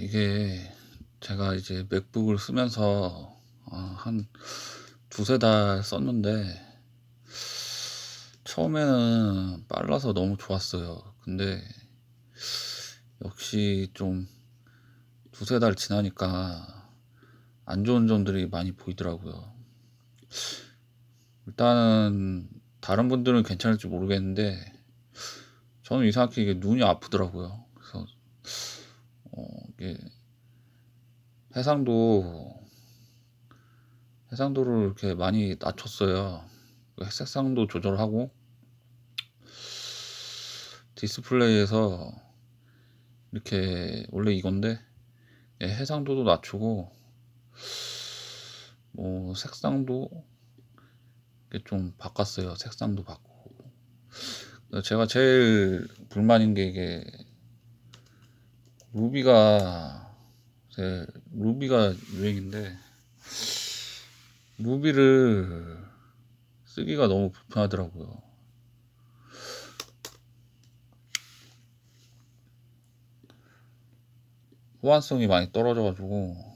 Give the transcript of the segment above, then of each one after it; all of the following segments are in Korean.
이게 제가 이제 맥북을 쓰면서 어, 한 두세 달 썼는데 처음에는 빨라서 너무 좋았어요. 근데 역시 좀 두세 달 지나니까 안 좋은 점들이 많이 보이더라고요. 일단은 다른 분들은 괜찮을지 모르겠는데 저는 이상하게 이게 눈이 아프더라고요. 그래서 어, 이게 해상도 해상도를 이렇게 많이 낮췄어요. 색상도 조절하고 디스플레이에서 이렇게 원래 이건데 예, 해상도도 낮추고 뭐 색상도 좀 바꿨어요. 색상도 바꾸고 제가 제일 불만인 게 이게 루비가 제 루비가 유행인데 루비를 쓰기가 너무 불편하더라고요. 호환성이 많이 떨어져가지고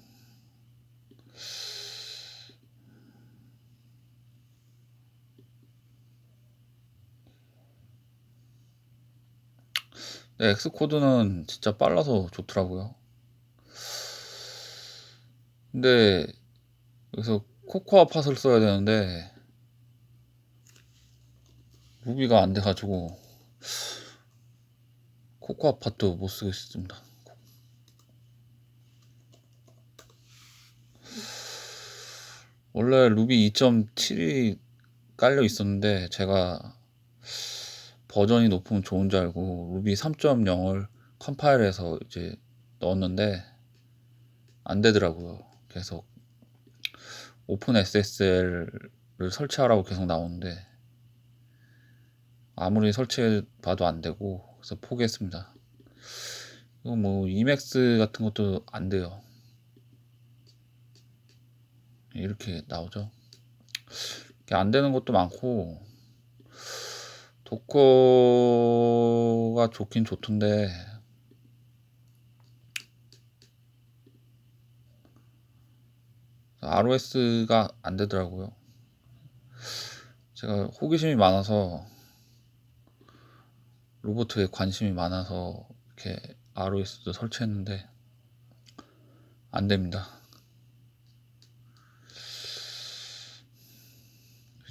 네, 엑스코드는 진짜 빨라서 좋더라고요. 근데 여기서 코코아 팟을 써야 되는데 루비가 안 돼가지고 코코아 팟도 못 쓰겠습니다. 원래 루비 2.7이 깔려 있었는데 제가 버전이 높으면 좋은 줄 알고 루비 3.0을 컴파일해서 이제 넣었는데 안 되더라고요. 계속 오픈 SSL을 설치하라고 계속 나오는데 아무리 설치해 봐도 안 되고 그래서 포기했습니다. 이거 뭐 이맥스 같은 것도 안 돼요. 이렇게 나오죠. 안 되는 것도 많고 도커가 좋긴 좋던데 ROS가 안 되더라고요. 제가 호기심이 많아서 로보트에 관심이 많아서 이렇게 ROS도 설치했는데 안 됩니다.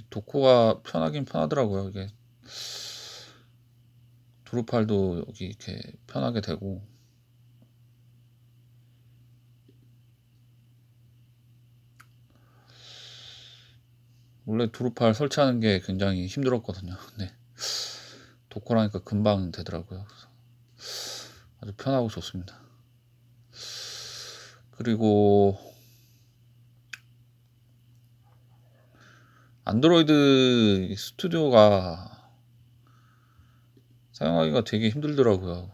도코가 편하긴 편하더라고요. 이게 드루팔도 여기 이렇게 편하게 되고 원래 두루팔 설치하는 게 굉장히 힘들었거든요. 근데 도코라니까 금방 되더라고요. 아주 편하고 좋습니다. 그리고 안드로이드 스튜디오가 사용하기가 되게 힘들더라고요.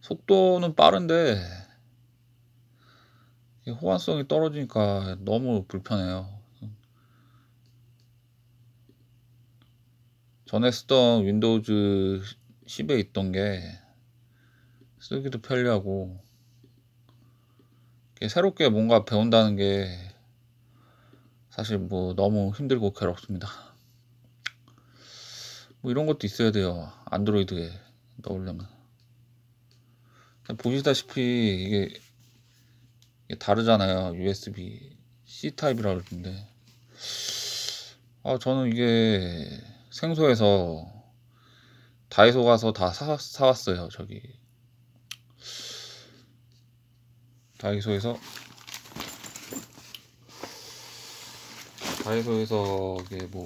속도는 빠른데 호환성이 떨어지니까 너무 불편해요. 전에 쓰던 윈도우즈 10에 있던 게 쓰기도 편리하고 새롭게 뭔가 배운다는 게 사실 뭐 너무 힘들고 괴롭습니다. 뭐 이런 것도 있어야 돼요. 안드로이드에 넣으려면. 보시다시피 이게, 이게 다르잖아요. USB C 타입이라 그러는데. 아, 저는 이게 생소해서 다이소 가서 다 사, 사왔어요. 저기 다이소에서 다이소에서 이게 뭐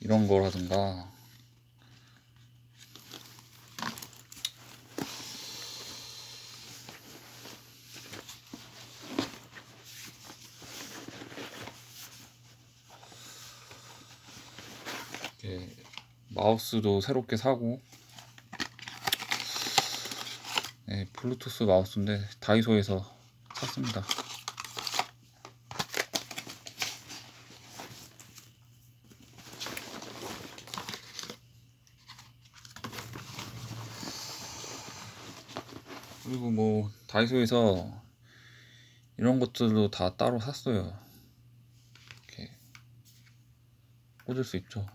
이런 거라든가 이렇게 마우스도 새롭게 사고 네, 블루투스 마우스인데 다이소에서 샀습니다. 그리고 뭐 다이소에서 이런 것들도 다 따로 샀어요. 이렇게 꽂을 수 있죠.